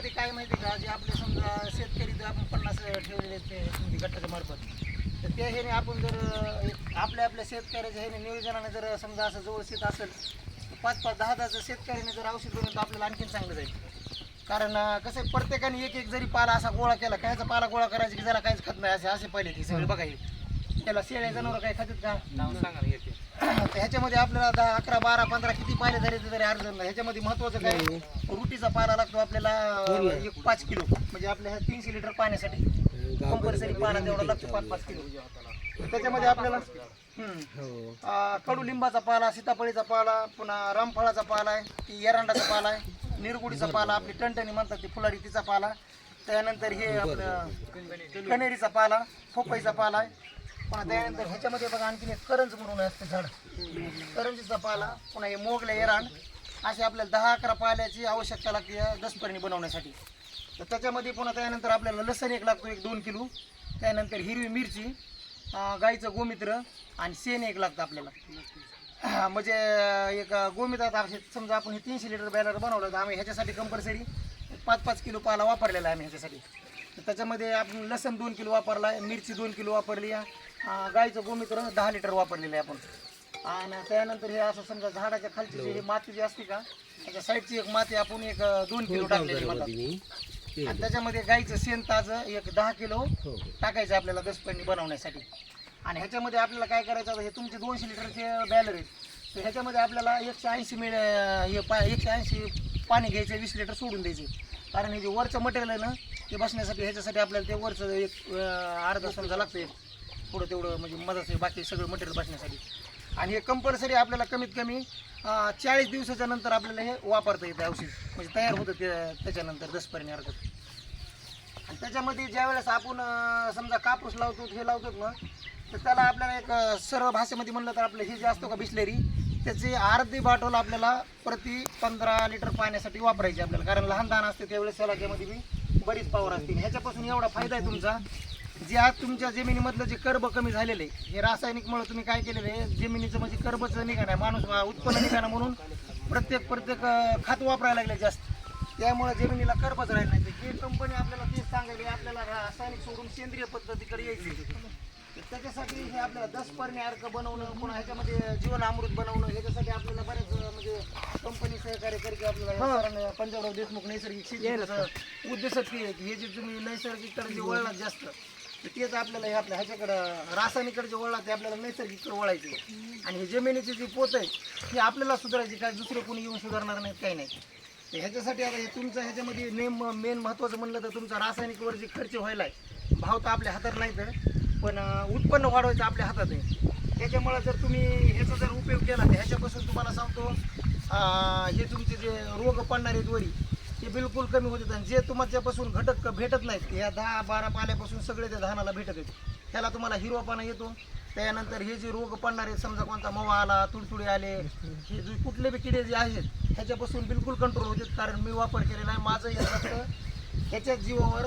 ह्याच्यामध्ये काय माहिती का? जे आपले समजा शेतकरी जर आपण पन्नास ठेवलेले ते ह्याच्यामध्ये गटाच्या मार्फत. तर त्या ह्याने आपण जर एक आपल्या आपल्या शेतकऱ्याच्या ह्याने नियोजनाने जर समजा असं जवळ शेत असेल तर पाच पाच दहा दहा जर शेतकऱ्याने जर औषध बनवलं तर आपल्याला आणखीन चांगलं जाईल. कारण कसं प्रत्येकाने एक एक जरी पाला असा गोळा केला कायचा पाला गोळा करायचा की जरा काहीच खात नाही असे असे पहिले ती सगळे बघा हे. त्याला शेळ्या जनावर काही खातात का? नाव सांगा ना येते. तर ह्याच्यामध्ये आपल्याला दहा अकरा बारा पंधरा किती पाले झाले तरी अर्ध नाही. ह्याच्यामध्ये महत्वाचं काय? रुटीचा पाला लागतो आपल्याला एक पाच किलो. म्हणजे आपल्या ह्या तीनशे लिटर पाण्यासाठी. कंपल्सरी पाला तेवढा लागतो पाच पाच किलो. त्याच्यामध्ये आपल्याला हम्म. अं, कडुलिंबाचा पाला सीताफळीचा पाला पुन्हा रामफळाचा पाला आहे ती एरंडाचा पाला आहे निरगुडीचा पाला आपली टणटणी म्हणतात ती फुलारी तिचा पाला. त्यानंतर हे आपलं कनेरीचा पाला फोपईचा पाला आहे. पुन्हा त्यानंतर ह्याच्यामध्ये बघा आणखीन एक करंज म्हणून असते झाड. करंजीचा पाला पुन्हा हे मोगले एरांड असे आपल्याला दहा अकरा पाल्याची आवश्यकता लागते या दसपर्णी बनवण्यासाठी. तर त्याच्यामध्ये पुन्हा त्यानंतर आपल्याला लसण एक लागतो एक दोन किलो. त्यानंतर हिरवी मिरची गाईचं गोमित्र आणि शेण एक लागतं आपल्याला. म्हणजे एक गोमित्रात समजा आपण हे तीनशे लिटर बॅलर बनवलं तर आम्ही ह्याच्यासाठी कंपल्सरी पाच पाच किलो पाला वापरलेला आहे आम्ही ह्याच्यासाठी. तर त्याच्यामध्ये आपण लसण दोन किलो वापरला आहे मिरची दोन किलो वापरली आहे गाईचं गोमित्र दहा लिटर वापरलेलं आहे आपण. आणि त्यानंतर हे असं समजा झाडाच्या खालची जी ही माती जी असते का त्याच्या साईडची एक माती आपण एक दोन किलो टाकलेली म्हणतात. आणि त्याच्यामध्ये गाईचं शेण ताजं एक दहा किलो टाकायचं आपल्याला दसपणी बनवण्यासाठी. आणि ह्याच्यामध्ये आपल्याला काय करायचं हे तुमचे दोनशे लिटरचे बॅलर आहेत. तर ह्याच्यामध्ये आपल्याला एकशे ऐंशी मिळ हे पा एकशे ऐंशी पाणी घ्यायचं वीस लिटर सोडून द्यायचे. कारण हे जे वरचं मटेरियल आहे ना ते बसण्यासाठी ह्याच्यासाठी आपल्याला ते वरचं एक अर्धा समजा लागतं एक पुढं तेवढं म्हणजे मदत आहे बाकी सगळं मटेरियल बसण्यासाठी. आणि हे कंपल्सरी आपल्याला कमीत कमी चाळीस दिवसाच्या नंतर आपल्याला हे वापरता येतं औषध. म्हणजे तयार होतं ते त्याच्यानंतर दसपर्यंत अर्घ आणि त्याच्यामध्ये ज्या वेळेस आपण समजा कापूस लावतो हे लावतो ना तर त्याला आपल्याला एक सरळ भाषेमध्ये म्हणलं तर आपलं हे जे असतो का बिस्लेरी त्याची अर्धी बाटल आपल्याला प्रति पंधरा लिटर पाण्यासाठी वापरायची आपल्याला. कारण लहान लहान असते त्यावेळेस सलाख्यामध्ये त्यामध्ये बी बरीच पावर असते ह्याच्यापासून एवढा फायदा आहे तुमचा. जे आज तुमच्या जमिनीमधलं जे कर्ब कमी झालेलं आहे हे रासायनिकमुळे तुम्ही काय केलेलं आहे? जमिनीचं म्हणजे कर्बचं निघाणं आहे. माणूस उत्पन्न निघाणं म्हणून प्रत्येक प्रत्येक खात खत वापरायला लागले जास्त. त्यामुळे जमिनीला कर्बच राहिलं नाही. जे कंपनी आपल्याला तेच सांगायली आपल्याला रासायनिक सोडून सेंद्रिय पद्धतीकडे यायची तर त्याच्यासाठी हे आपल्याला दस पर्णी अर्क बनवणं पुन्हा ह्याच्यामध्ये जीवन अमृत बनवणं ह्याच्यासाठी आपल्याला अं, म्हणजे कंपनी सहकार्य करते आपल्याला कारण पंजाबराव देशमुख नैसर्गिक शेतीचं उद्देशच ते आहे की हे जे तुम्ही नैसर्गिककडे जे वळलात जास्त तर तेच आपल्याला हे आपल्या ह्याच्याकडं रासायनिककडे जे वळला ते आपल्याला नैसर्गिककडे वळायचे आणि हे जमिनीची जी पोत आहे ही आपल्याला सुधारायची काय दुसरे कोणी येऊन सुधारणार नाहीत काही नाही. तर ह्याच्यासाठी आता हे तुमचं ह्याच्यामध्ये नेम मेन महत्त्वाचं म्हणलं तर तुमचा रासायनिकवर जे खर्च व्हायला आहे भाव तर आपल्या हातात नाही तर पण उत्पन्न वाढवायचं आपल्या हातात आहे. त्याच्यामुळं जर तुम्ही ह्याचा जर उपयोग केला तर ह्याच्यापासून तुम्हाला सांगतो हे तुमचे जे रोग पडणारे आहेत वरी ते बिलकुल कमी होतात आणि जे तुमच्यापासून घटक भेटत नाहीत ह्या दहा बारा पाल्यापासून सगळे त्या धानाला भेटत आहेत. ह्याला तुम्हाला हिरवापणा येतो. त्यानंतर हे जे रोग पडणारे समजा कोणता मवा आला तुडतुडे आले हे जे कुठले बी किडे जे आहेत ह्याच्यापासून बिलकुल कंट्रोल होतात कारण मी वापर केलेला आहे माझं याचं ह्याच्या जीवावर